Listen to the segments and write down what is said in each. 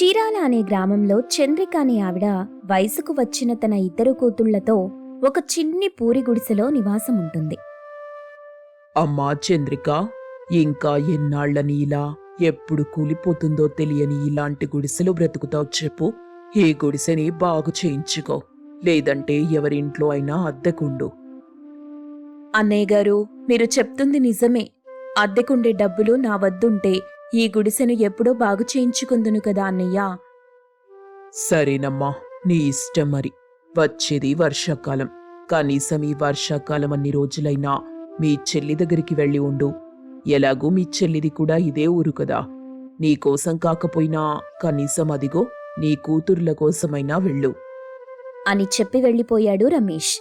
చీరాల అనే గ్రామంలో చంద్రిక అనే ఆవిడ వయసుకు వచ్చిన తన ఇద్దరు కూతుళ్ళతో ఒక చిన్ని పూరి గుడిసెలో నివాసం ఉంటుంది అమ్మా చంద్రిక ఇంకా ఎన్నాళ్ళని ఇలా ఎప్పుడు కూలిపోతుందో తెలియని ఇలాంటి గుడిసెలో బ్రతుకుతావు చెప్పు. ఈ గుడిసెని బాగు చేయించుకో. లేదంటే ఎవరింట్లో అయినా అద్దెకుండు. అన్నయ్య గారు మీరు చెప్తుంది నిజమే. అద్దెకుండే డబ్బులు నా వద్దుంటే ఈ గుడిసెను ఎప్పుడో బాగు చేయించుకుందును కదా అన్నయ్య. సరేనమ్మా నీ ఇష్టం మరి. వచ్చేది వర్షాకాలం. కనీసం ఈ వర్షాకాలం అన్ని రోజులైనా మీ చెల్లి దగ్గరికి వెళ్ళి ఉండు. ఎలాగూ మీ చెల్లిది కూడా ఇదే ఊరు కదా. నీ కోసం కాకపోయినా కనీసం అదిగో నీ కూతుర్ల కోసమైనా వెళ్ళు. అని చెప్పి వెళ్ళిపోయాడు రమేష్.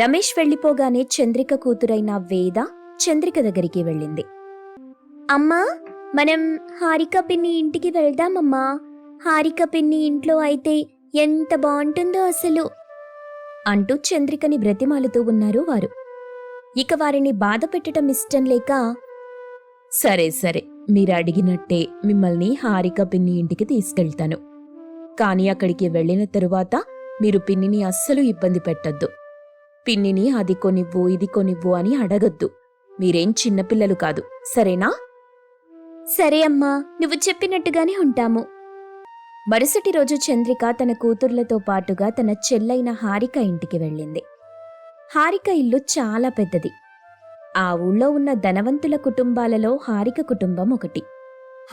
రమేష్ వెళ్ళిపోగానే చంద్రిక కూతురైన వేద చంద్రిక దగ్గరికి వెళ్ళింది. అమ్మా మనం హారిక పిన్ని ఇంటికి వెళ్దామమ్మా. హారిక పిన్ని ఇంట్లో అయితే ఎంత బాగుంటుందో అసలు అంటూ చంద్రికని బ్రతిమాలుతూ ఉన్నారు వారు. ఇక వారిని బాధ పెట్టడం ఇష్టం లేక సరే సరే మీరు అడిగినట్టే మిమ్మల్ని హారిక పిన్ని ఇంటికి తీసుకెళ్తాను. కానీ అక్కడికి వెళ్ళిన తరువాత మీరు పిన్నిని అస్సలు ఇబ్బంది పెట్టొద్దు. పిన్నిని అది కొనివ్వు ఇది కొనివ్వు అని అడగద్దు. మీరేం చిన్నపిల్లలు కాదు సరేనా? సరే అమ్మా నువ్వు చెప్పినట్టుగానే ఉంటాము. మరుసటి రోజు చంద్రిక తన కూతుర్లతో పాటుగా తన చెల్లైన హారిక ఇంటికి వెళ్ళింది. హారిక ఇల్లు చాలా పెద్దది. ఆ ఊళ్ళో ఉన్న ధనవంతుల కుటుంబాలలో హారిక కుటుంబం ఒకటి.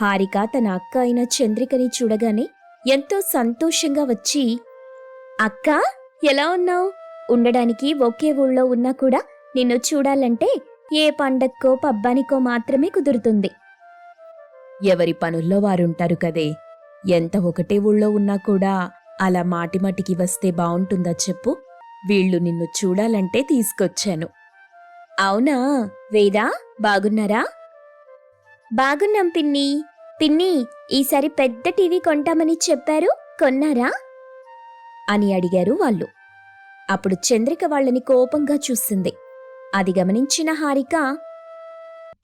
హారిక తన అక్క అయిన చంద్రికని చూడగానే ఎంతో సంతోషంగా వచ్చి అక్క ఎలా ఉన్నావు? ఉండడానికి ఒకే ఊళ్ళో ఉన్నా కూడా నిన్ను చూడాలంటే ఏ పండక్కో పబ్బానికో మాత్రమే కుదురుతుంది. ఎవరి పనుల్లో వారుంటారు కదే. ఎంత ఒకటే ఊళ్ళో ఉన్నా కూడా అలా మాటిమాటికి వస్తే బావుంటుందా చెప్పు? వీళ్ళు నిన్ను చూడాలంటే తీసుకొచ్చాను. అవునా వేదా బాగున్నారా? బాగున్నాం పిన్ని. పిన్ని ఈసారి పెద్ద టీవీ కొంటామని చెప్పారు కొన్నారా? అని అడిగారు వాళ్ళు. అప్పుడు చంద్రిక వాళ్ళని కోపంగా చూసింది. అది గమనించిన హారిక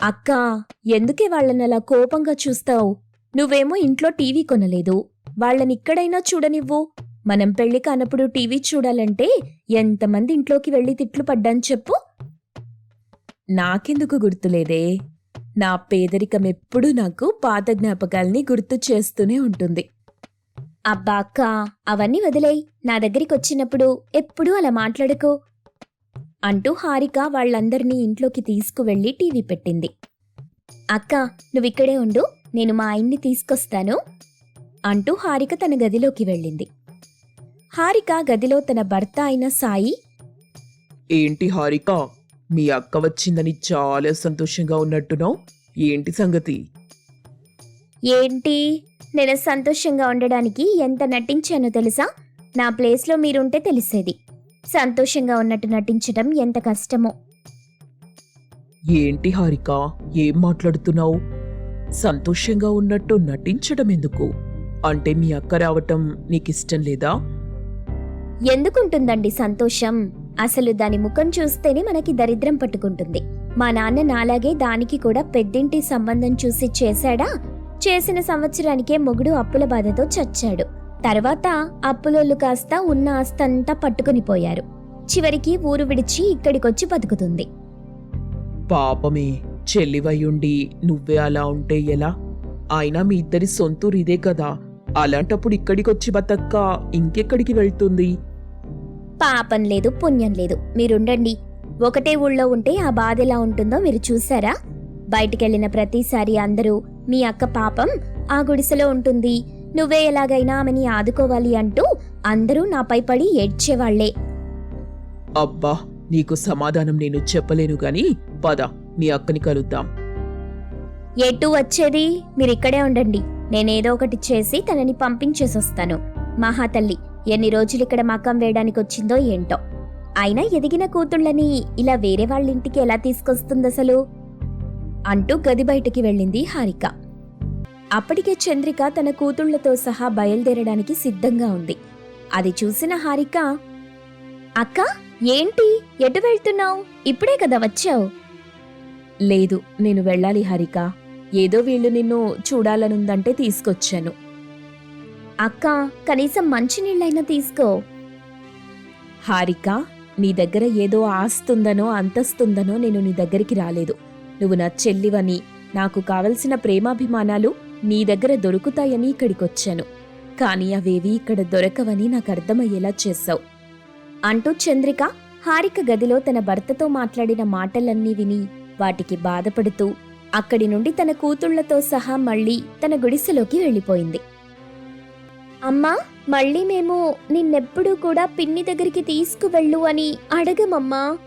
అక్కా ఎందుకే వాళ్ళనలా కోపంగా చూస్తావు? నువ్వేమో ఇంట్లో టీవీ కొనలేదు. వాళ్ళనిక్కడైనా చూడనివ్వు. మనం పెళ్ళి కానప్పుడు టీవీ చూడాలంటే ఎంతమంది ఇంట్లోకి వెళ్ళి తిట్లు పడ్డాని చెప్పు. నాకెందుకు గుర్తులేదే? నా పేదరికం ఎప్పుడూ నాకు పాత జ్ఞాపకాల్ని గుర్తు చేస్తూనే ఉంటుంది. అబ్బా అక్క అవన్నీ వదిలేయ్. నా దగ్గరికి వచ్చినప్పుడు ఎప్పుడూ అలా మాట్లాడుకో. అంటూ హారిక వాళ్ళందర్నీ ఇంట్లోకి తీసుకువెళ్ళి టీవీ పెట్టింది. అక్క నువ్విక్కడే ఉండు నేను మా ఆయన్ని తీసుకొస్తాను అంటూ హారిక తన గదిలోకి వెళ్ళింది. హారిక గదిలో తన భర్త అయిన సాయి ఏంటి హారిక మీ అక్క వచ్చిందని చాలా సంతోషంగా ఉన్నట్టున్నావు? ఏంటి సంగతి? ఏంటి? నేను సంతోషంగా ఉండడానికి ఎంత నటించానో తెలుసా? నా ప్లేస్లో మీరుంటే తెలిసేది. సంతోషంగా ఉన్నట్టు నటించడం ఎంత కష్టమో. ఏంటి హారిక? ఏం మాట్లాడుతున్నావు? సంతోషంగా ఉన్నట్టు నటించడం ఎందుకు? అంటే మీ అక్క రావటం నీకిష్టం లేదా? ఎందుకుంటుందండి సంతోషం? అసలు దాని ముఖం చూస్తేనే మనకి దరిద్రం పట్టుకుంటుంది. మా నాన్న నాలాగే దానికి కూడా పెద్దింటి సంబంధం చూసి చేశాడా? చేసిన సంవత్సరానికే మొగుడు అప్పుల బాధతో చచ్చాడు. తర్వాత అప్పులోళ్ళు కాస్త ఉన్న ఆస్తంతా పట్టుకుని పోయారు. చివరికి ఊరు విడిచి ఇక్కడికొచ్చి బతుకుతుంది. పాపమే చెల్లివయ్యుండి నువ్వే అలా ఉంటే ఎలా? అయినా మీ ఇద్దరి సొంతూరు ఇదే కదా. అలాంటప్పుడు ఇక్కడికొచ్చి బతక్క ఇంకెక్కడికి వెళ్తుంది? పాపం లేదు పుణ్యం లేదు. మీరుండండి. ఒకటే ఊళ్ళో ఉంటే ఆ బాధ ఎలా ఉంటుందో మీరు చూసారా బయటికెళ్ళిన ప్రతిసారి అందరూ మీ అక్క పాపం ఆ గుడిసెలో ఉంటుంది. నువ్వే ఎలాగైనా ఆమెని ఆదుకోవాలి అంటూ అందరూ నాపై పడి ఏడ్చేవాళ్ళే. అబ్బా నీకు సమాధానం నేను చెప్పలేను గాని పద మీ అక్కని కలుద్దాం. ఎటు వచ్చేది? మీరిక్కడే ఉండండి. నేనేదో ఒకటి చేసి తనని పంపించేసొస్తాను. మహాతల్లి ఎన్ని రోజులు ఇక్కడ మకం వేయడానికి వచ్చిందో ఏంటో. అయినా ఎదిగిన కూతుళ్ళని ఇలా వేరే వాళ్ళ ఇంటికి ఎలా తీసుకొస్తుందసలు అంటూ గది బయటికి వెళ్ళింది హారిక. అప్పటికే చంద్రిక తన కూతుళ్ళతో సహా బయలుదేరడానికి సిద్ధంగా ఉంది. అది చూసిన హారిక అక్క ఏంటి? ఎటు వెళ్తున్నావు? ఇప్పుడే కదా వచ్చావు? లేదు నేను వెళ్ళాలి హారిక. ఏదో వీళ్ళు నిన్ను చూడాలనుందంటే తీసుకొచ్చాను. అక్క కనీసం మంచినీళ్ళైనా తీసుకో. హారిక నీ దగ్గర ఏదో ఆస్తుందనో అంతస్తుందనో నేను నీ దగ్గరికి రాలేదు. నువ్వు నా చెల్లివని నాకు కావలసిన ప్రేమాభిమానాలు నీ దగ్గర దొరుకుతాయని ఇక్కడికొచ్చాను. కానీ అవేవి ఇక్కడ దొరకవని నాకు అర్థమయ్యేలా చేశావు. అంటూ చంద్రిక హారిక గదిలో తన భర్తతో మాట్లాడిన మాటలన్నీ విని వాటికి బాధపడుతూ అక్కడి నుండి తన కూతుళ్ళతో సహా మళ్ళీ తన గుడిసెలోకి వెళ్ళిపోయింది. అమ్మా మళ్ళీ మేము నిన్నెప్పుడూ కూడా పిన్ని దగ్గరికి తీసుకువెళ్ళు అని అడగమమ్మా.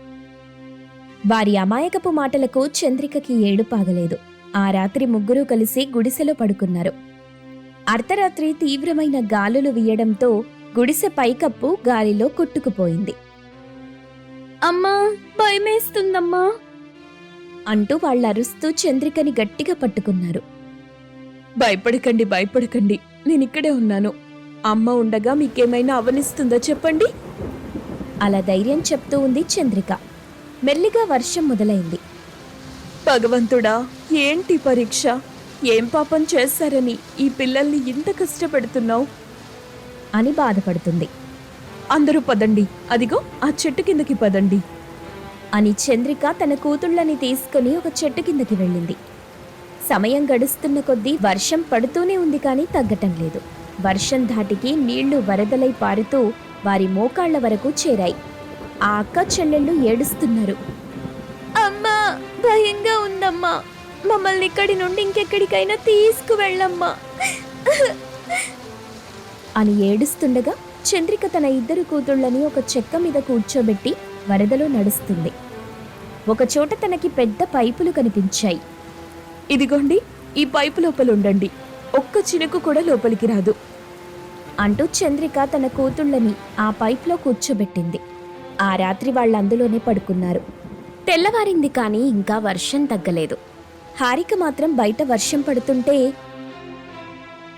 వారి అమాయకపు మాటలకు చంద్రికకి ఏడుపాగలేదు. ఆ రాత్రి ముగ్గురూ కలిసి గుడిసెలో పడుకున్నారు. అర్ధరాత్రి తీవ్రమైన గాలులు వీయడంతో గుడిసె పైకప్పు గాలిలో కొట్టుకుపోయింది. అమ్మా భయమేస్తుందమ్మా! అంటూ వాళ్ళరుస్తూ చంద్రికని గట్టిగా పట్టుకున్నారు. భయపడకండి భయపడకండి. నేనిక్కడే ఉన్నాను. అమ్మ ఉండగా మీకేమైనా అవనిస్తుందా చెప్పండి? అలా ధైర్యం చెప్తూ ఉంది చంద్రిక. మెల్లిగా వర్షం మొదలైంది. భగవంతుడా ఏంటి పరీక్ష? ఏం పాపం చేశారని ఈ పిల్లల్ని ఇంత కష్టపెడుతున్నావు? అని బాధపడుతుంది. అందరూ పదండి. అదిగో ఆ చెట్టు కిందకి పదండి. అని చంద్రిక తన కూతుళ్ళని తీసుకుని ఒక చెట్టు కిందకి వెళ్ళింది. సమయం గడుస్తున్న కొద్దీ వర్షం పడుతూనే ఉంది కానీ తగ్గటం లేదు. వర్షం ధాటికి నీళ్ళు వరదలై పారుతూ వారి మోకాళ్ళ వరకు చేరాయి. ఆ అక్క చెల్లెళ్ళు ఏడుస్తున్నారు. అమ్మా భయంగా ఉందమ్మా. మమ్మల్ని ఇక్కడి నుండి ఇంకెక్కడికైనా తీసుకువెళ్ళమ్మా. అని ఏడుస్తుండగా చంద్రిక తన ఇద్దరు కూతుళ్ళని ఒక చెక్క మీద కూర్చోబెట్టి వరదలో నడుస్తుంది. ఒకచోట తనకి పెద్ద పైపులు కనిపించాయి. ఇదిగోండి ఈ పైపు లోపల ఉండండి ఒక్క చినుకు కూడా లోపలికి రాదు. అంటూ చంద్రిక తన కూతుళ్ళని ఆ పైప్లో కూర్చోబెట్టింది. ఆ రాత్రి వాళ్ళందులోనే పడుకున్నారు. తెల్లవారింది కానీ ఇంకా వర్షం తగ్గలేదు. హారిక మాత్రం బయట వర్షం పడుతుంటే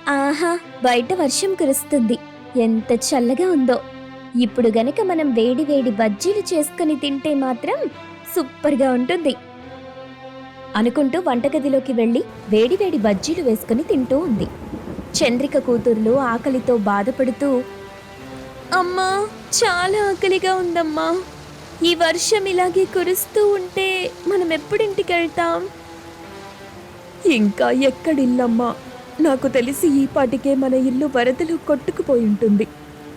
ఆహా బయట వర్షం కురుస్తుంది. ఎంత చల్లగా ఉందో. ఇప్పుడు గనక మనం వేడి వేడి బజ్జీలు చేసుకుని తింటే మాత్రం సూపర్గా ఉంటుంది. అనుకుంటూ వంటగదిలోకి వెళ్ళి వేడివేడి బజ్జీలు వేసుకుని తింటూ ఉంది. చంద్రిక కూతుర్లు ఆకలితో బాధపడుతూ అమ్మా చాలా ఆకలిగా ఉందమ్మా. ఈ వర్షం ఇలాగే కురుస్తూ ఉంటే మనం ఎప్పుడింటికి వెళ్తాం ఇంకా ఎక్కడిల్లమ్మా? నాకు తెలిసి ఈ పాటికే మన ఇల్లు వరదలు కొట్టుకుపోయి ఉంటుంది.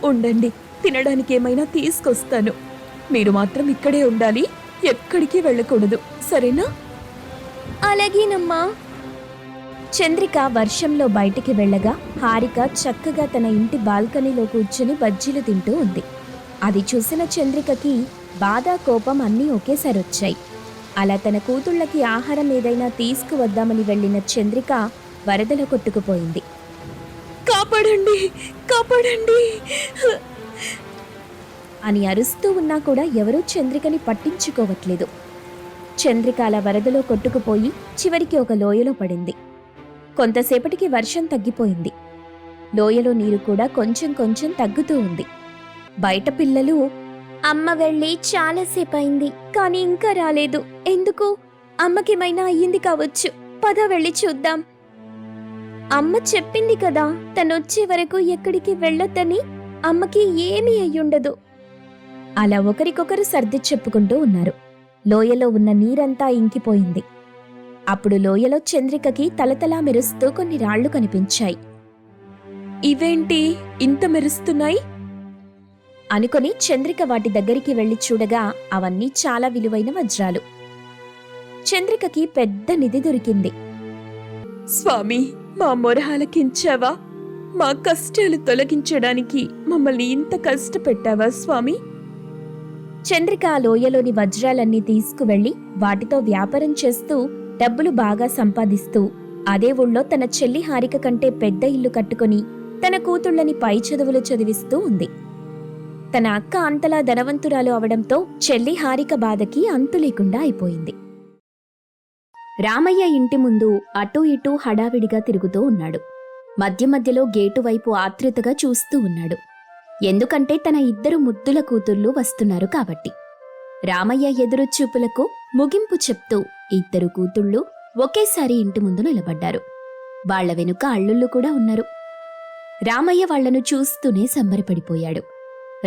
ఉండండి తినడానికి ఏమైనా తీసుకొస్తాను. మీరు మాత్రం ఇక్కడే ఉండాలి ఎక్కడికి వెళ్ళకూడదు. సరేనా? అలాగేనమ్మా. చంద్రిక వర్షంలో బయటికి వెళ్ళగా హారిక చక్కగా తన ఇంటి బాల్కనీలో కూర్చుని బజ్జీలు తింటూ ఉంది. అది చూసిన చంద్రికకి బాధ కోపం అన్నీ ఒకేసారి వచ్చాయి. అలా తన కూతుళ్ళకి ఆహారం ఏదైనా తీసుకువద్దామని వెళ్ళిన చంద్రిక వరదలో కొట్టుకుపోయింది. కాపాడండి కాపాడండి! అని అరుస్తూ ఉన్నా కూడా ఎవరూ చంద్రికని పట్టించుకోవట్లేదు. చంద్రిక అలా వరదలో కొట్టుకుపోయి చివరికి ఒక లోయలో పడింది. కొంతసేపటికి వర్షం తగ్గిపోయింది. లోయలో నీరు కూడా కొంచెం కొంచెం తగ్గుతూ ఉంది. బయట పిల్లలు అమ్మ వెళ్ళి చాలాసేపు అయింది కానీ ఇంకా రాలేదు. ఎందుకు? అమ్మకేమైనా అయ్యింది కావచ్చు. పద వెళ్ళి చూద్దాం. అమ్మ చెప్పింది కదా తనొచ్చే వరకు ఎక్కడికి వెళ్ళొద్దని అమ్మకి ఏమీ అయ్యుండదు. అలా ఒకరికొకరు సర్ది చెప్పుకుంటూ ఉన్నారు. లోయలో ఉన్న నీరంతా ఇంకిపోయింది. అప్పుడు లోయలో చంద్రికకి తలతలా మెరుస్తూ కొన్ని రాళ్ళు కనిపించాయి. ఇవేంటి ఇంత మెరుస్తున్నాయి? అనుకొని చంద్రిక వాటి దగ్గరికి వెళ్ళి చూడగా అవన్నీ చాలా విలువైన వజ్రాలు. చంద్రికకి పెద్ద నిధి దొరికింది. స్వామి మా మొర ఆలకించావా మా కష్టాలు తొలగించడానికి మమ్మల్ని ఇంత కష్టపెట్టావా స్వామి? చంద్రిక ఆ లోయలోని వజ్రాలన్నీ తీసుకువెళ్ళి వాటితో వ్యాపారం చేస్తూ డబ్బులు బాగా సంపాదిస్తూ అదే ఊళ్ళో తన చెల్లి హారిక కంటే పెద్ద ఇల్లు కట్టుకొని తన కూతుళ్ళని పై చదువులు చదివిస్తూ ఉంది. తన అక్క అంతలా ధనవంతురాలు అవడంతో చెల్లి హారిక బాధకి అంతులేకుండా అయిపోయింది. రామయ్య ఇంటి ముందు అటూ ఇటూ హడావిడిగా తిరుగుతూ ఉన్నాడు. మధ్య మధ్యలో గేటు వైపు ఆత్రుతగా చూస్తూ ఉన్నాడు. ఎందుకంటే తన ఇద్దరు ముద్దుల కూతుళ్ళు వస్తున్నారు కాబట్టి. రామయ్య ఎదురు చూపులకు ముగింపు చెప్తూ ఇద్దరు కూతుళ్ళు ఒకేసారి ఇంటి ముందు నిలబడ్డారు. వాళ్ళ వెనుక అల్లుళ్ళు కూడా ఉన్నారు. రామయ్య వాళ్ళను చూస్తూనే సంబరపడిపోయాడు.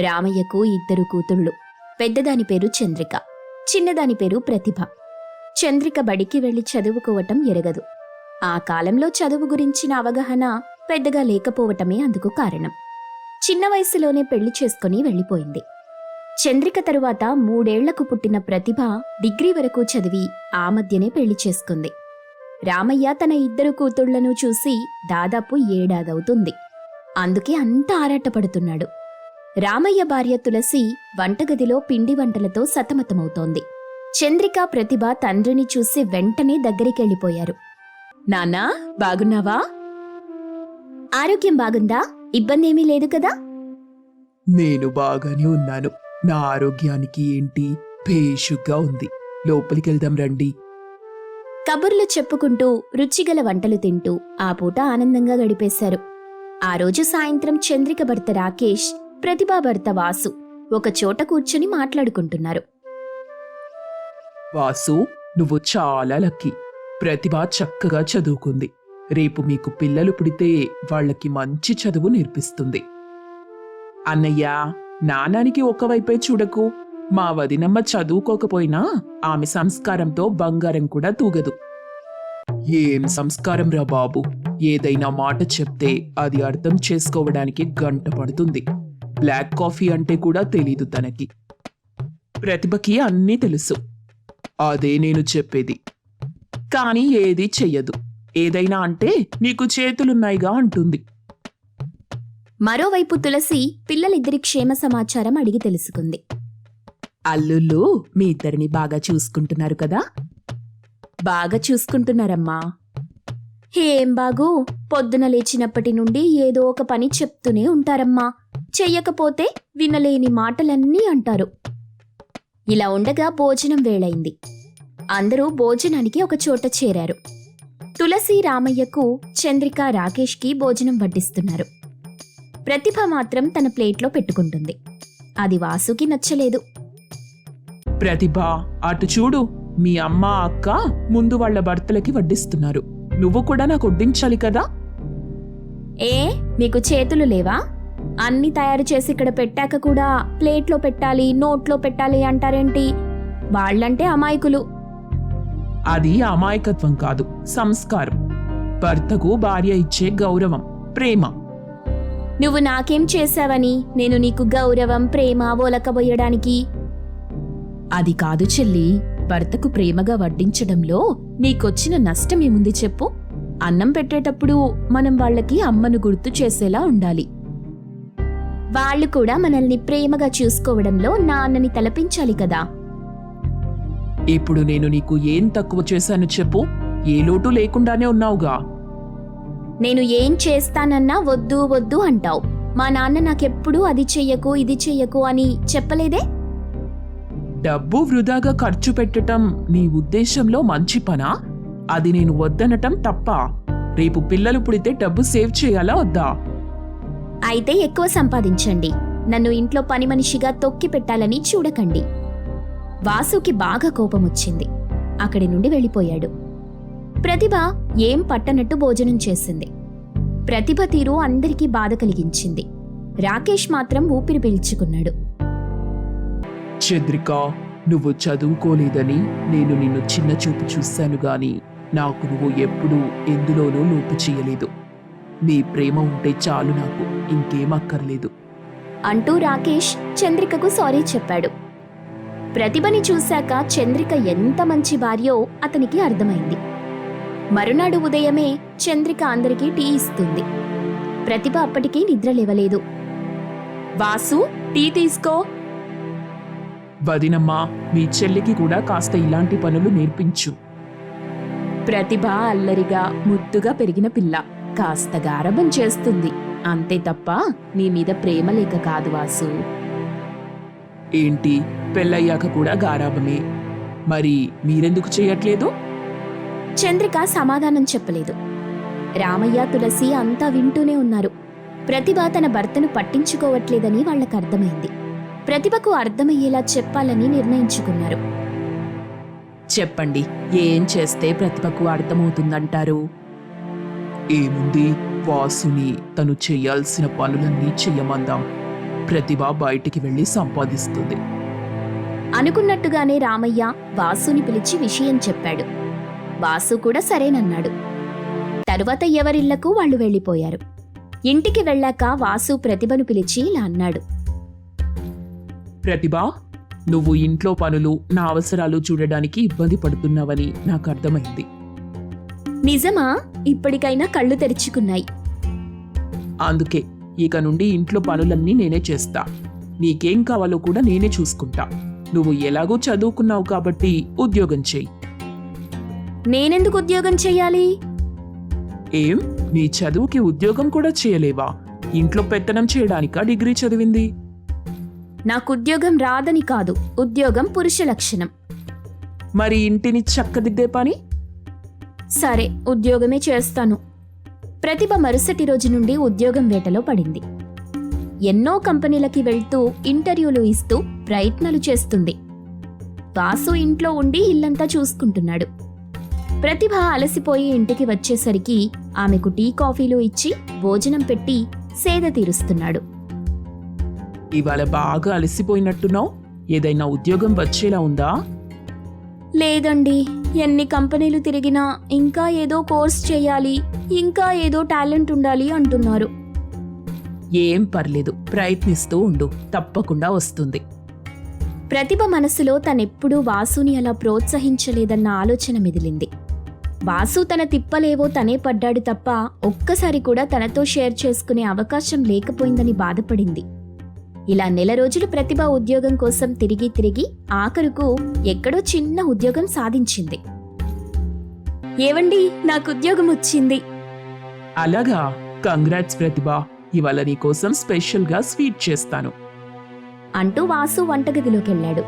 రామయ్యకు ఇద్దరు కూతుళ్ళు. పెద్దదాని పేరు చంద్రిక. చిన్నదాని పేరు ప్రతిభ. చంద్రిక బడికి వెళ్ళి చదువుకోవటం ఎరగదు. ఆ కాలంలో చదువు గురించిన అవగాహన పెద్దగా లేకపోవటమే అందుకు కారణం. చిన్న వయసులోనే పెళ్ళి చేసుకుని వెళ్ళిపోయింది. చంద్రిక తరువాత మూడేళ్ళకు పుట్టిన ప్రతిభ డిగ్రీ వరకు చదివి ఆ మధ్యనే పెళ్ళి చేసుకుంది. రామయ్య తన ఇద్దరు కూతుళ్ళను చూసి దాదాపు ఏడాదవుతుంది. అందుకే అంత ఆరాటపడుతున్నాడు. రామయ్య భార్య తులసి వంటగదిలో పిండి వంటలతో సతమతమవుతోంది. చంద్రిక ప్రతిభ తండ్రిని చూసి వెంటనే దగ్గరికెళ్ళిపోయారు. నాన్నా బాగున్నావా? ఆరోగ్యం బాగుందా? ఇబ్బందేమీ లేదు కదా? నేను బాగానే ఉన్నాను. నా ఆరోగ్యానికి ఏంటి? భేషుగ్గా ఉంది. లోపలికి వెళ్దాం రండి. కబుర్లు చెప్పుకుంటూ రుచిగల వంటలు తింటూ ఆ పూట ఆనందంగా గడిపేశారు. ఆ రోజు సాయంత్రం చంద్రిక భర్త రాకేష్ ప్రతిభా భర్త వాసు ఒక చోట కూర్చుని మాట్లాడుకుంటున్నారు. వాసు నువ్వు చాలా లక్కీ. ప్రతిభ చక్కగా చదువుకుంది. రేపు మీకు పిల్లలు పుడితే వాళ్ళకి మంచి చదువు నేర్పిస్తుంది. అన్నయ్య నానానికి ఒకవైపే చూడకు. మా వదినమ్మ చదువుకోకపోయినా ఆమె సంస్కారంతో బంగారం కూడా తూగదు. ఏం సంస్కారం రా బాబు? ఏదైనా మాట చెప్తే అది అర్థం చేసుకోవడానికి గంట పడుతుంది. బ్లాక్ కాఫీ అంటే కూడా తెలీదు తనకి. ప్రతిభకి అన్నీ తెలుసు. అదే నేను చెప్పేది. కానీ ఏది చెయ్యదు. ఏదైనా అంటే నీకు చేతులున్నాయిగా అంటుంది. మరోవైపు తులసి పిల్లలిద్దరి క్షేమ సమాచారం అడిగి తెలుసుకుంది. అల్లుళ్ళు మీ ఇద్దరిని బాగా చూసుకుంటున్నారు కదా? బాగా చూసుకుంటున్నారమ్మా. ఏం బాగు? పొద్దున లేచినప్పటి నుండి ఏదో ఒక పని చెప్తూనే ఉంటారమ్మా. చెయ్యకపోతే వినలేని మాటలన్నీ అంటారు. ఇలా ఉండగా భోజనం వేళైంది అందరూ భోజనానికి ఒక చోట చేరారు. తులసి రామయ్యకు చంద్రిక రాకేష్కి భోజనం వడ్డిస్తున్నారు. ప్రతిభ మాత్రం తన ప్లేట్లో పెట్టుకుంటుంది. అది వాసుకి నచ్చలేదు. ప్రతిభ అటు చూడు మీ అమ్మ అక్క ముందు వాళ్ళ భర్తలకి వడ్డిస్తున్నారు. నువ్వు కూడా నాకు వడ్డించాలి కదా? ఏ మీకు చేతులు లేవా? అన్ని తయారు చేసి ఇక్కడ పెట్టాక కూడా ప్లేట్లో పెట్టాలి నోట్లో పెట్టాలి అంటారేంటి? వాళ్ళంటే అమాయకులు. అది అమాయకత్వం కాదు సంస్కారం. భర్తకు భార్య ఇచ్చే గౌరవం ప్రేమ. నువ్వు నాకేం చేశావని నేను నీకు గౌరవం ప్రేమ ఒలకబోయడానికి అది కాదు చెల్లి భర్తకు ప్రేమగా వడ్డించడంలో నీకొచ్చిన నష్టమేముంది చెప్పు? అన్నం పెట్టేటప్పుడు మనం వాళ్ళకి అమ్మను గుర్తు చేసేలా ఉండాలి. వాళ్ళు కూడా మనల్ని ప్రేమగా చూసుకోవడంలో నాన్నని తలపించాలి కదా. ఇప్పుడు నేను నీకు ఏం తక్కువ చేశాను చెప్పు? ఏ లోటు లేకుండానే ఉన్నావుగా. నేను ఏం చేస్తానన్నా వద్దు వద్దు అంటావు. మా నాన్న నాకెప్పుడూ అది చెయ్యకు ఇది చెయ్యకు అని చెప్పలేదే? డబ్బు వృధాగా ఖర్చు పెట్టటం నీ ఉద్దేశంలో మంచి పనా? అది నేను వద్దనటం తప్ప. రేపు పిల్లలు పుడితే డబ్బు సేవ్ చేయాలా వద్దా? అయితే ఎక్కువ సంపాదించండి. నన్ను ఇంట్లో పని మనిషిగా తొక్కి పెట్టాలని చూడకండి. వాసుకి బాగా కోపం వచ్చింది అక్కడి నుండి వెళ్ళిపోయాడు. ప్రతిభ ఏం పట్టనట్టు భోజనం చేసింది. ప్రతిభ తీరు అందరికీ బాధ కలిగించింది. రాకేష్ మాత్రం ఊపిరి పీల్చుకున్నాడు. చంద్రిక నువ్వు చదువుకోలేదని నేను నిన్ను చిన్న చూపు చూశాను గాని నాకు నువ్వు ఎప్పుడూ ఎందులోనూ లోపు చేయలేదు. నీ ప్రేమ ఉంటే చాలు నాకు ఇంకేం అక్కర్లేదు. అంటూ రాకేష్ చంద్రికకు సారీ చెప్పాడు. ప్రతిభని చూశాక చంద్రిక ఎంత మంచి భార్యో అతనికి అర్థమైంది. మరునాడు ఉదయమే చంద్రిక అందరికీ టీ ఇస్తుంది. ప్రతిభ అప్పటికీ నిద్ర లేవలేదు. వాసు టీ తీసుకో వదినమ్మా మీ చెల్లికి కూడా కాస్త ఇలాంటి పనులు నేర్పించు. ప్రతిభ అల్లరిగా ముద్దుగా పెరిగిన పిల్ల. కాస్త గారభం చేస్తుంది. అంతే తప్ప నీ మీద ప్రేమ లేక కాదు వాసు. ఏంటి? పెళ్ళయ్యాక కూడా గారాబమే మరి మీరెందుకు చేయట్లేదు? చంద్రిక సమాధానం చెప్పలేదు. రామయ్య తులసి అంతా వింటూనే ఉన్నారు. ప్రతిభ తన భర్తను పట్టించుకోవట్లేదని వాళ్ళకు అర్థమైంది. ప్రతిభకు అర్థమయ్యేలా చెప్పాలని నిర్ణయించుకున్నారు. చెప్పండి ఏం చేస్తే ప్రతిభకు అర్థమవుతుందంటారు? ఏముంది వాసుని తను చేయాల్సిన పనులన్నీ చెయ్యమందాం. ప్రతిభ బయటికి వెళ్ళి సంపాదిస్తుంది. అనుకున్నట్టుగానే రామయ్య వాసుని పిలిచి విషయం చెప్పాడు. వాసు కూడా సరేనన్నాడు. తరువాత ఎవరిళ్ళకు వాళ్ళు వెళ్ళిపోయారు. ఇంటికి వెళ్ళాక వాసు ప్రతిభను పిలిచి ఇలా అన్నాడు. ప్రతిభ నువ్వు ఇంట్లో పనులు నా అవసరాలు చూడడానికి ఇబ్బంది పడుతున్నావని నాకు అర్థమైంది. నిజమా? ఇప్పటికైనా కళ్ళు తెరుచుకున్నాయి. అందుకే ఇక నుండి ఇంట్లో పనులన్నీ నేనే చేస్తా. నీకేం కావాలో కూడా నేనే చూసుకుంటా. నువ్వు ఎలాగో చదువుకున్నావు కాబట్టి ఉద్యోగం చెయ్యి నేనెందుకు ఉద్యోగం చెయ్యాలి ఏం? నీ చదువుకి ఉద్యోగం కూడా చేయలేవా? ఇంట్లో పెత్తనం చేయడానికా డిగ్రీ చదివింది? నాకు ఉద్యోగం రాదని కాదు ఉద్యోగం పురుష లక్షణం. మరి ఇంటిని చక్కదిద్దే పని? సరే ఉద్యోగమే చేస్తాను. ప్రతిభ మరుసటి రోజు నుండి ఉద్యోగం వేటలో పడింది. ఎన్నో కంపెనీలకి వెళ్తూ ఇంటర్వ్యూలు ఇస్తూ ప్రయత్నాలు చేస్తుంది. వాసు ఇంట్లో ఉండి ఇల్లంతా చూసుకుంటున్నాడు. ప్రతిభ అలసిపోయి ఇంటికి వచ్చేసరికి ఆమెకు టీ కాఫీలు ఇచ్చి భోజనం పెట్టి సేద తీరుస్తున్నాడు. ఇవాళ బాగా అలసిపోయినట్టున్నావు? ఏదైనా ఉద్యోగం వచ్చేలా ఉందా? లేదండి. ఎన్ని కంపెనీలు తిరిగినా ఇంకా ఏదో కోర్స్ చేయాలి ఇంకా ఏదో టాలెంట్ ఉండాలి అంటున్నారు. ఏం పర్లేదు. ప్రయత్నిస్తూ ఉండు. తప్పకుండా వస్తుంది. ప్రతిభ మనసులో తనెప్పుడూ వాసుని అలా ప్రోత్సహించలేదన్న ఆలోచన మెదిలింది. వాసు తన తిప్పలేవో తనే పడ్డాడు తప్ప ఒక్కసారి కూడా తనతో షేర్ చేసుకునే అవకాశం లేకపోయిందని బాధపడింది. ఇలా నెల రోజులు ప్రతిభ ఉద్యోగం కోసం తిరిగి తిరిగి ఆఖరుకు ఎక్కడో చిన్న ఉద్యోగం సాధించింది. ఏవండి? నాకు ఉద్యోగం వచ్చింది. అలాగా. కంగ్రాట్స్ ప్రతిభ. ఇవాళ నీ కోసం స్పెషల్గా స్వీట్ చేస్తాను. అంటూ వాసు వంటగదిలోకెళ్ళాడు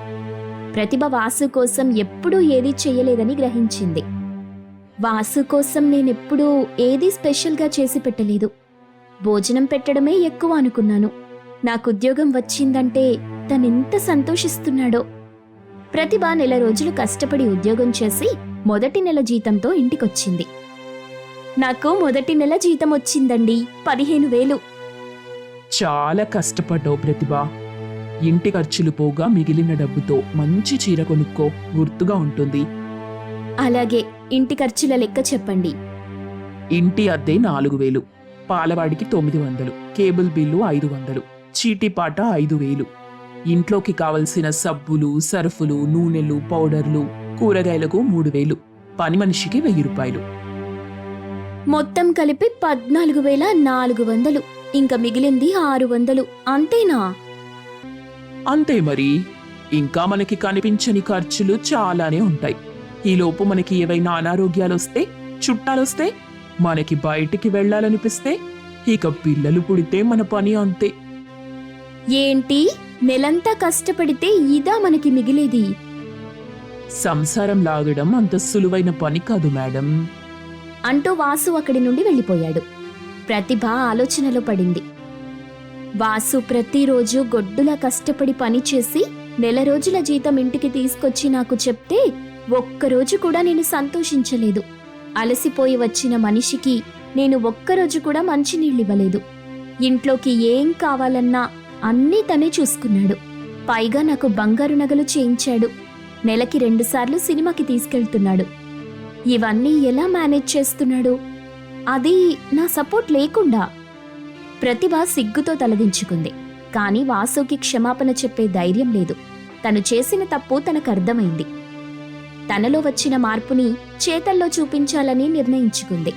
ప్రతిభ వాసు కోసం ఎప్పుడూ ఏదీ చెయ్యలేదని గ్రహించింది. వాసు కోసం నేనెప్పుడూ ఏదీ స్పెషల్గా చేసి పెట్టలేదు. భోజనం పెట్టడమే ఎక్కువ అనుకున్నాను. నాకు ఉద్యోగం వచ్చిందంటే తనెంత సంతోషిస్తున్నాడో. ప్రతిభ నెల రోజులు కష్టపడి ఉద్యోగం చేసి మొదటి నెల జీతంతో ఇంటికొచ్చింది. నాకు మొదటి నెల జీతం వచ్చిందండి పదిహేను వేలు. చాలా కష్టపడ్డావు ప్రతిభ. ఇంటి ఖర్చులు పోగా మిగిలిన డబ్బుతో మంచి చీర కొనుక్కో గుర్తుగా ఉంటుంది. అలాగే ఇంటి ఖర్చుల లెక్క చెప్పండి. ఇంటి అద్దె నాలుగు వేలు పాలవాడికి తొమ్మిది వందలు కేబుల్ బిల్లు ఐదు వందలు. చీటిపాట ఐదు వేలు. ఇంట్లోకి కావలసిన సబ్బులు సర్ఫులు నూనెలు పౌడర్లు కూరగాయలకు మూడు వేలు. పని మనిషికి వెయ్యి రూపాయలు. మొత్తం కలిపి పద్నాలుగు వేల నాలుగు వందలు. ఇంకా మిగిలింది ఆరు వందలు. అంతేనా? అంతే మరి. ఇంకా మనకి కనిపించని ఖర్చులు చాలానే ఉంటాయి. ఈలోపు మనకి ఏవైనా అనారోగ్యాలొస్తే చుట్టాలొస్తే మనకి బయటికి వెళ్ళాలనిపిస్తే ఇక పిల్లలు పుడితే మన పని అంతే. ఏంటి? నెలంతా కష్టపడితే ఇదా మనకి మిగిలేది? సంసారం లాగడం అంత సులువైన పని కాదు మేడం. అంటూ వాసు అక్కడి నుండి వెళ్ళిపోయాడు. ప్రతిభ ఆలోచనలో పడింది. వాసు ప్రతిరోజు గొడ్డులా కష్టపడి పనిచేసి నెల రోజుల జీతం ఇంటికి తీసుకొచ్చి నాకు చెప్తే ఒక్కరోజు కూడా నేను సంతోషించలేదు. అలసిపోయి వచ్చిన మనిషికి నేను ఒక్కరోజు కూడా మంచినీళ్ళివ్వలేదు ఇంట్లోకి ఏం కావాలన్నా అన్నీ తనే చూసుకున్నాడు. పైగా నాకు బంగారు నగలు చేయించాడు. నెలకి రెండుసార్లు సినిమాకి తీసుకెళ్తున్నాడు. ఇవన్నీ ఎలా మేనేజ్ చేస్తున్నాడు? అది నా సపోర్ట్ లేకుండా. ప్రతిభ సిగ్గుతో తలదించుకుంది. కానీ వాసుకి క్షమాపణ చెప్పే ధైర్యం లేదు. తను చేసిన తప్పు తనకు అర్థమైంది. తనలో వచ్చిన మార్పుని చేతల్లో చూపించాలని నిర్ణయించుకుంది.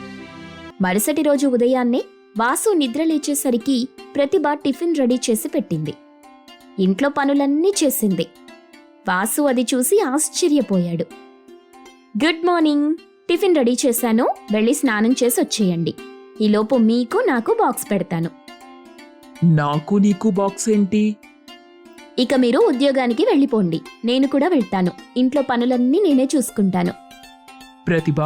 మరుసటి రోజు ఉదయాన్నే వాసు నిద్ర లేచేసరికి ప్రతిభ టిఫిన్ రెడీ చేసి పెట్టింది. ఇంట్లో పనులన్నీ చేసింది. వాసు అది చూసి ఆశ్చర్యపోయాడు. Good morning. టిఫిన్ రెడీ చేశాను. వెళ్ళి స్నానం చేసి వచ్చేయండి. ఈలోపు మీకు నాకు బాక్స్ పెడతాను. నాకు నీకు బాక్స్ ఏంటి? ఇక మీరు ఉద్యోగానికి వెళ్ళిపోండి. నేను కూడా వెళ్తాను. ఇంట్లో పనులన్నీ నేనే చూసుకుంటాను. ప్రతిభ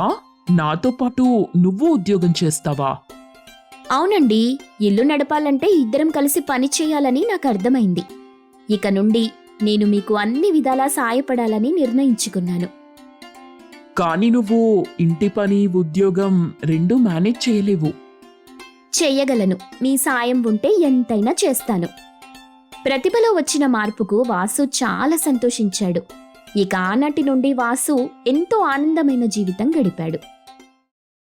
నాతో పాటు నువ్వు ఉద్యోగం చేస్తావా? అవునండి ఇల్లు నడపాలంటే ఇద్దరం కలిసి పని చేయాలని నాకు అర్థమైంది. ఇక నుండి నేను మీకు అన్ని విధాలా సాయపడాలని నిర్ణయించుకున్నాను. కానీ నువ్వు ఇంటి పని ఉద్యోగం రెండూ మేనేజ్ చేయలేవు. చెయ్యగలను మీ సాయం ఉంటే ఎంతైనా చేస్తాను. ప్రతిభలో వచ్చిన మార్పుకు వాసు చాలా సంతోషించాడు. ఇక ఆనాటి నుండి వాసు ఎంతో ఆనందమైన జీవితం గడిపాడు.